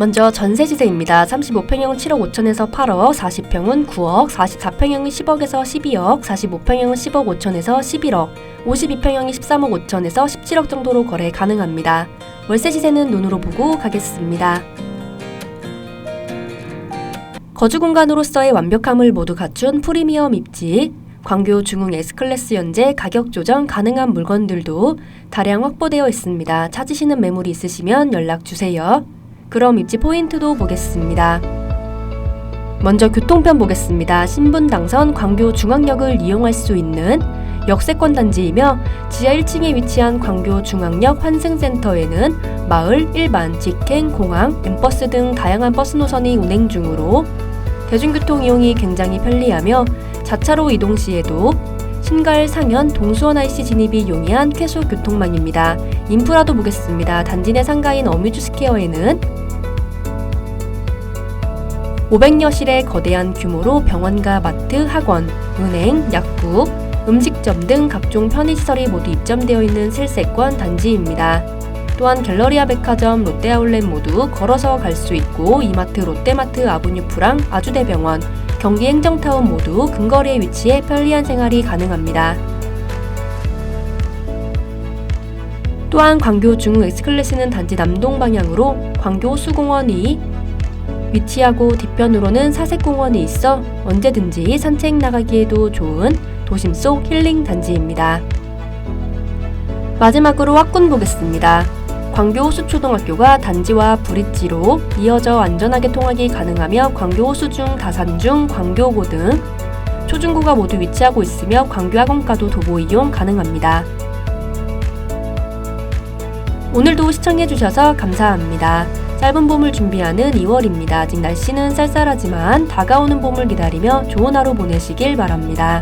먼저 전세 시세입니다. 35평형은 7억 5천에서 8억, 40평은 9억, 44평형은 10억에서 12억, 45평형은 10억 5천에서 11억, 52평형이 13억 5천에서 17억 정도로 거래 가능합니다. 월세 시세는 눈으로 보고 가겠습니다. 거주 공간으로서의 완벽함을 모두 갖춘 프리미엄 입지, 광교 중흥 S클래스 연재 가격 조정 가능한 물건들도 다량 확보되어 있습니다. 찾으시는 매물이 있으시면 연락 주세요. 그럼 입지 포인트도 보겠습니다. 먼저 교통편 보겠습니다. 신분 당선 광교 중앙역을 이용할 수 있는 역세권 단지이며 지하 1층에 위치한 광교 중앙역 환승센터에는 마을, 일반, 직행, 공항, 엠버스 등 다양한 버스 노선이 운행 중으로 대중교통 이용이 굉장히 편리하며 자차로 이동 시에도 신갈, 상현, 동수원 IC 진입이 용이한 쾌속 교통망입니다. 인프라도 보겠습니다. 단지 내 상가인 어뮤즈 스퀘어에는 500여 실의 거대한 규모로 병원과 마트, 학원, 은행, 약국, 음식점 등 각종 편의시설이 모두 입점되어 있는 실세권 단지입니다. 또한 갤러리아 백화점, 롯데아울렛 모두 걸어서 갈 수 있고 이마트, 롯데마트, 아브뉴프랑 아주대병원, 경기 행정타운 모두 근거리에 위치해 편리한 생활이 가능합니다. 또한 광교 중흥 엑스클래스는 단지 남동 방향으로 광교 호수공원이 위치하고 뒤편으로는 사색공원이 있어 언제든지 산책 나가기에도 좋은 도심 속 힐링 단지입니다. 마지막으로 학군 보겠습니다. 광교 호수초등학교가 단지와 브릿지로 이어져 안전하게 통학이 가능하며 광교 호수중, 다산중, 광교고 등 초중고가 모두 위치하고 있으며 광교 학원과도 도보 이용 가능합니다. 오늘도 시청해주셔서 감사합니다. 짧은 봄을 준비하는 2월입니다. 아직 날씨는 쌀쌀하지만 다가오는 봄을 기다리며 좋은 하루 보내시길 바랍니다.